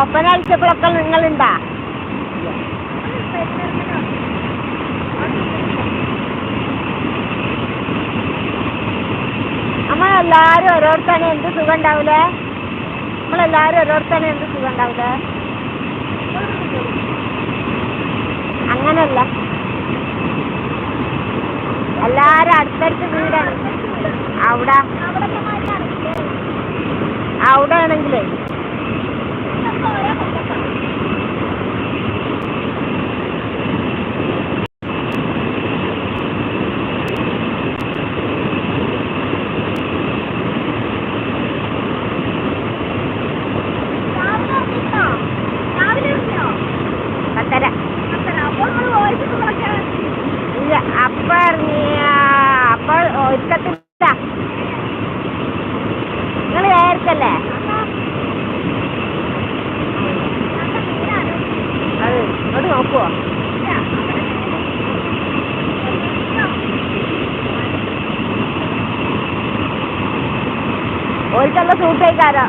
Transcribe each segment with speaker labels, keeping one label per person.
Speaker 1: ഒപ്പന കളിച്ചപ്പോഴൊക്കെ നിങ്ങളുണ്ടാ? നമ്മളെല്ലാരും ഓരോരുത്തന്നെ എന്ത് സുഖം ഉണ്ടാവൂലേ നമ്മളെല്ലാരും ഓരോരുത്തന്നെ എന്ത് സുഖം ഉണ്ടാവൂലേ അങ്ങനല്ല. എല്ലാരും അടുത്തടുത്ത് വീടാണ്. അവിടെ. അവിടെ ആണെങ്കിലേ సూట్ అయ్యి
Speaker 2: కదా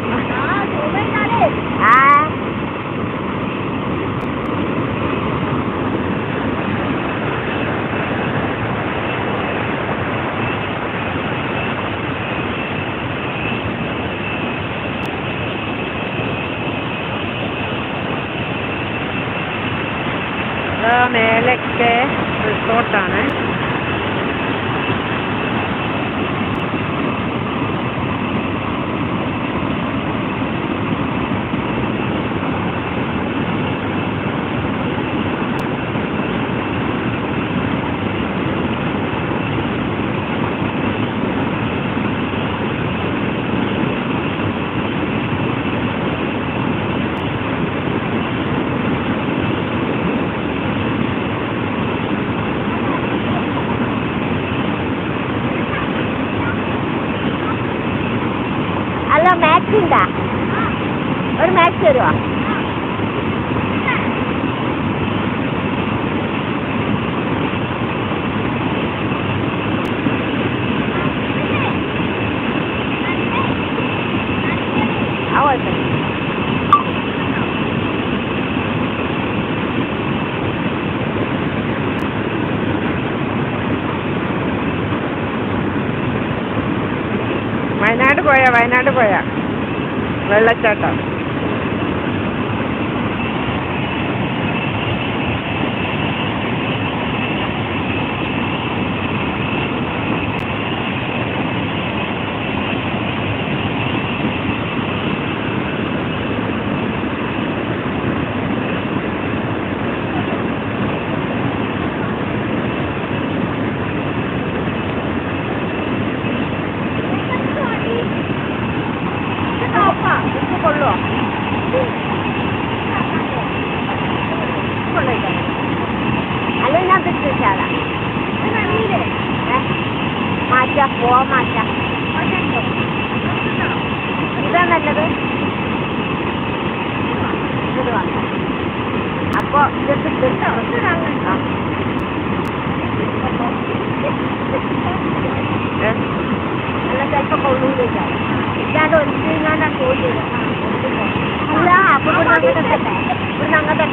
Speaker 2: പോയാ. വെള്ളച്ചാട്ടം
Speaker 1: ഇത് കൊള്ളുവോ അല്ലെങ്കിൽ ഞാൻ തിരിച്ചാലാ മാറ്റാ പോവാൻ മാറ്റാ ഇതാ നല്ലത് ഇത് വേണ്ട അപ്പൊ ഇതൊക്കെ ഇട്ടിട്ടോ ആ
Speaker 2: ഏ?
Speaker 1: അല്ല ചിലപ്പോ കൊള്ളൂലേക്കാണ് അങ്ങോട്ട്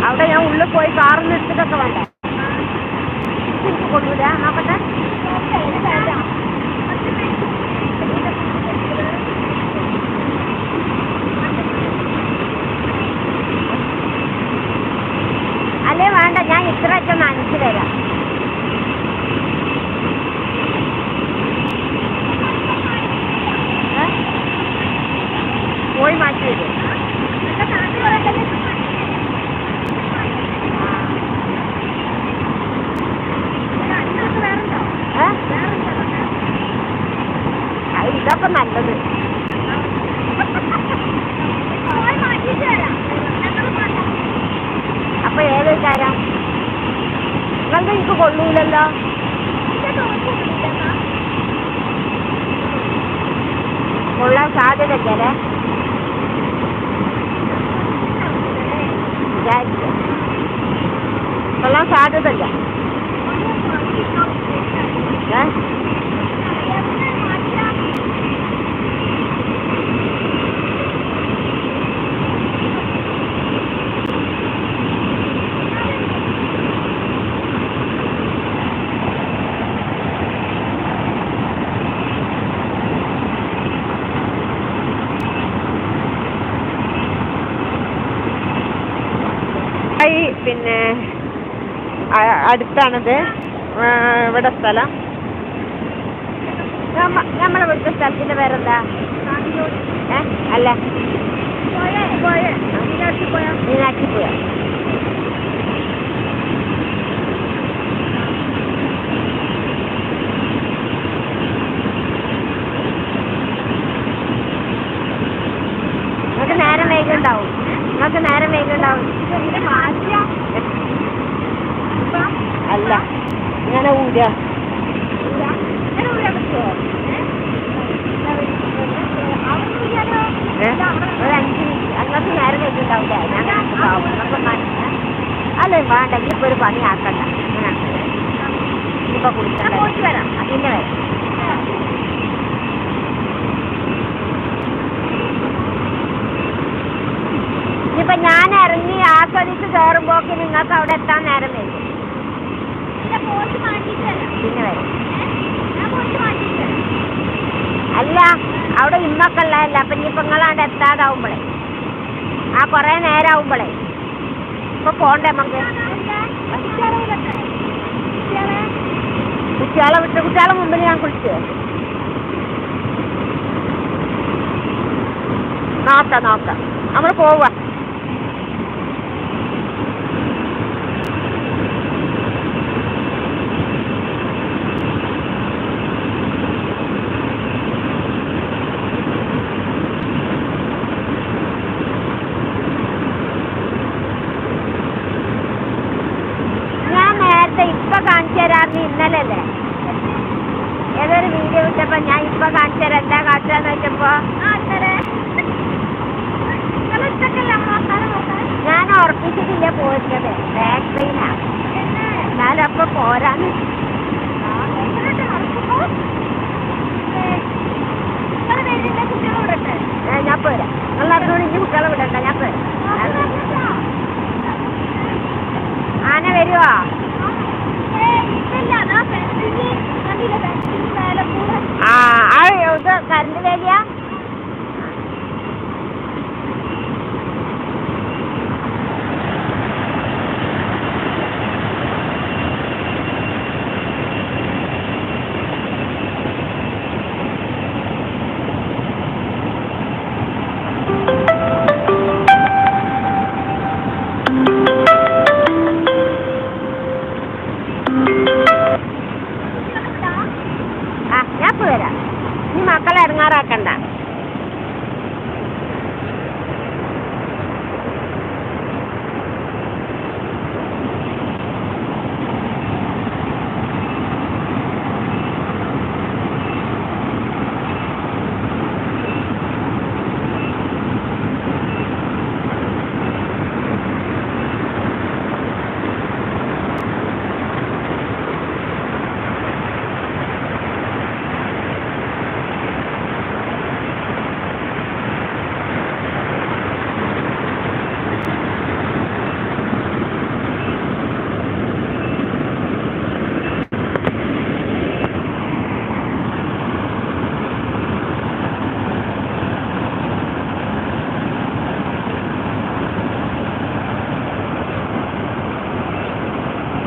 Speaker 1: അവിടെ ഞാൻ ഉള്ളിൽ പോയി കാറിൽ എടുത്തിട്ടൊക്കെ വേണ്ട? കൊള്ളൂല
Speaker 2: മുണ്ടക്കായി പിന്നെ അടുത്താണത്. ഇവിടെ സ്ഥലം.
Speaker 1: നമ്മ നമ്മളെ ഇവിടുത്തെ സ്ഥലത്തിന്റെ പേരെന്താ? അല്ല. മീനാക്ഷിപ്പുഴ നിങ്ങൾക്ക് നേരം വൈകുണ്ടാവും നിങ്ങൾക്ക് നേരം വൈകുണ്ടാവും
Speaker 2: അല്ല ഇങ്ങനെ ഊര ഏ?
Speaker 1: ഒരു അഞ്ച് മിനിറ്റ് നേരം അല്ല വേണ്ട ഇനിയിപ്പോ ഒരു പണി ആക്കണ്ട ഇപ്പൊ ഇനിയിപ്പോ വരാം അതിന്റെ വരാം. ഇനിയിപ്പോ ഞാൻ ഇറങ്ങി ആസ്വദിച്ച് കയറുമ്പോക്ക് നിങ്ങൾക്ക് അവിടെ എത്താൻ നേരം വരും പിന്നെ വരാം. അല്ല. അവിടെ ഇന്നൊക്കെ ഉള്ളതല്ല അപ്പൊ ഇനിയിപ്പോ നിങ്ങളാണ്ട് എത്താതാവുമ്പോളേ. ആ കൊറേ നേരാവുമ്പോളേ. ഇപ്പൊ പോണ്ടേ നമുക്ക്? കുട്ടികളെ വിട്ട് കുട്ടികളെ മുമ്പിൽ ഞാൻ കുളിച്ചു. നോക്കാം നോക്കാം. നമ്മൾ പോവുക വെച്ചപ്പോ ഞാൻ ഉറപ്പിച്ചിട്ടില്ല പോയിരുന്നത് ബാക്ക് പെയിനാ എന്നാലും അപ്പൊ പോരാന്ന്. ഞാൻ പോരാ. നിങ്ങൾ നടന്നോണ്ട് ഇനി കുട്ടികളെ വിടണ്ട ഞാൻ പോരാ. ആന വരുവോ ആ ആ ഇത് കറണ്ട് വേലിയാ ആ ഞാൻ ഇപ്പൊ വരാം ഈ മക്കളെ ഇറങ്ങാറാക്കണ്ട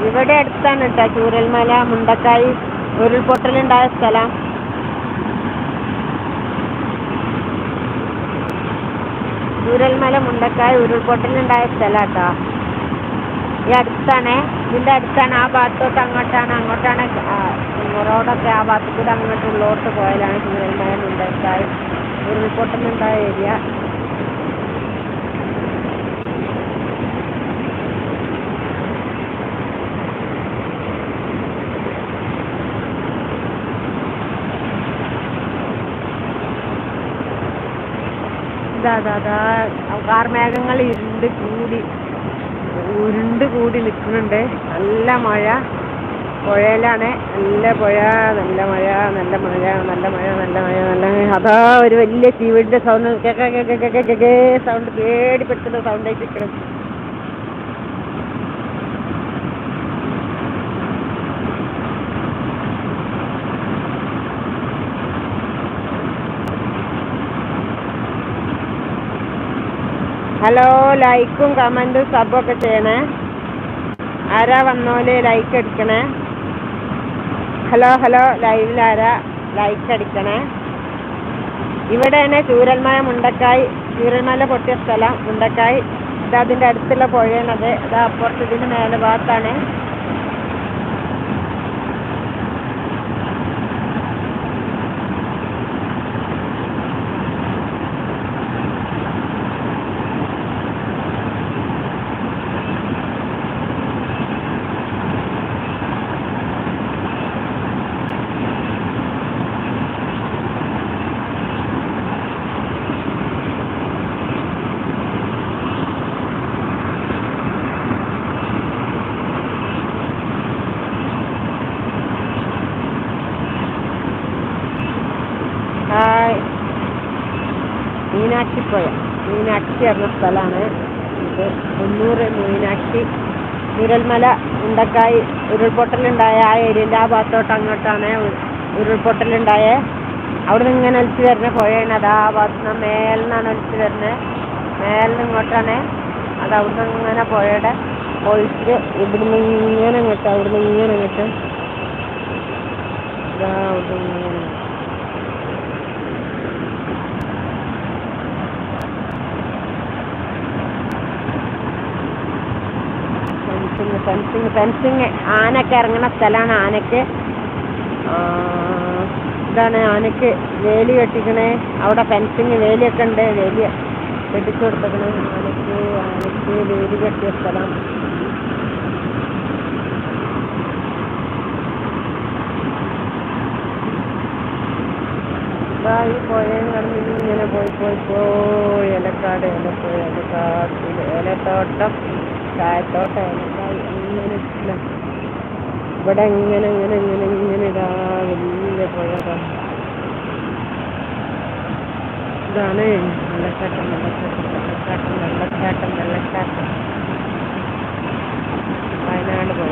Speaker 1: ഇവിടെ അടുത്താണ് കേട്ടോ ചൂരൽമല മുണ്ടക്കായി ഉരുൾപൊട്ടലുണ്ടായ സ്ഥലം. ചൂരൽമല മുണ്ടക്കായി ഉരുൾപൊട്ടലുണ്ടായ സ്ഥലം കേട്ടോ ഈ അടുത്താണ് ഇതിന്റെ അടുത്താണ് ആ ഭാഗത്തോട്ട് അങ്ങോട്ടാണ് അങ്ങോട്ടാണ് റോഡൊക്കെ ആ ഭാഗത്ത് കൂടെ അങ്ങോട്ട് ഉള്ളോട്ട് പോയാലാണ് ചൂരൽമല മുണ്ടക്കായി ഉരുൾപൊട്ടലുണ്ടായ ഏരിയ. കാർമേഘങ്ങൾ ഇരുണ്ട് കൂടി ഉരുണ്ട് കൂടി നിൽക്കുന്നുണ്ട് നല്ല മഴ പുഴയിലാണ് നല്ല പുഴ നല്ല മഴ നല്ല മഴ നല്ല മഴ നല്ല മഴ നല്ല അതാ ഒരു വലിയ ചീവിടിന്റെ സൗണ്ട് കേക്കേ സൗണ്ട് പേടിപ്പെടുത്തുന്ന സൗണ്ട് ആയിട്ട് നിൽക്കണം ഹലോ ലൈക്കും കമന്റും സബൊക്കെ ചെയ്യണേ. ആരാ വന്നോൽ ലൈക്ക് അടിക്കണേ? ഹലോ ഹലോ ലൈവിൽ ആരാ ലൈക്ക് അടിക്കണേ? ഇവിടെയാണ് ചൂരൽമല മുണ്ടക്കായ്. ചൂരൽമല പൊട്ടിയ സ്ഥലം മുണ്ടക്കായ്. ഇത് അതിന്റെ അടുത്തുള്ള പുഴയാണത്. ഇത് അപ്പുറത്ത് ഇതിന് മേലെ ഭാഗത്താണ് ഹായ് മീനാക്ഷി പുഴ പറഞ്ഞ സ്ഥലമാണ്. ഇത് മുന്നൂറ് മീനാക്ഷി ചുരൽമല ഉണ്ടക്കായി ഉരുൾപൊട്ടലുണ്ടായ ആ ഏരിയന്റെ ആ ഭാഗത്തോട്ട് അങ്ങോട്ടാണ് ഉരുൾപൊട്ടലുണ്ടായ. അവിടെ നിന്ന് ഇങ്ങനെ ഒലിച്ച് വരുന്ന പുഴയാണ്. അത് ആ ഭാഗത്ത് നിന്ന് മേലിൽ നിന്നാണ് ഒലിച്ച് വരുന്നത്. മേലിൽ നിന്ന് ഇങ്ങോട്ടാണ്. അത് അവിടെ നിന്ന് ഇങ്ങനെ പുഴയുടെ ഒഴിച്ച് ഇവിടുന്ന് ഇങ്ങനെ അങ്ങോട്ട് നിന്ന് ഇങ്ങനെ അങ്ങോട്ട് ഇതാ അവിടെ ഇങ്ങനെ. ഫെൻസിങ് ഫെൻസിങ് ഫെൻസിങ് ഇറങ്ങുന്ന സ്ഥലമാണ് ആനയ്ക്ക് ഇതാണ് ആനയ്ക്ക് വേലി കെട്ടിക്കണേ. അവിടെ ഫെൻസിങ് വേലിയൊക്കെ ഉണ്ട്. വേലി കെട്ടിച്ചു കൊടുത്തേക്കണേ. ആനയ്ക്ക് ആനയ്ക്ക് വേലി കെട്ടിയ സ്ഥലം. ഇങ്ങനെ പോയി പോയി പോയി. ഇലക്കാട് ഇലപ്പോയി ഇലക്കാട്ടിൽ ഇലത്തോട്ടം ചായത്തോട്ടം അങ്ങനെ ഇവിടെ എങ്ങനെ ഇങ്ങനെ ഇങ്ങനെ ഇങ്ങനെ ഇടാ വലിയ പുഴ. ഇതാണ് വെള്ളച്ചാട്ടം വെള്ളച്ചാട്ടം വെള്ളച്ചാട്ടം വെള്ളച്ചാട്ടം വെള്ളച്ചാട്ടം. വയനാട് പുഴ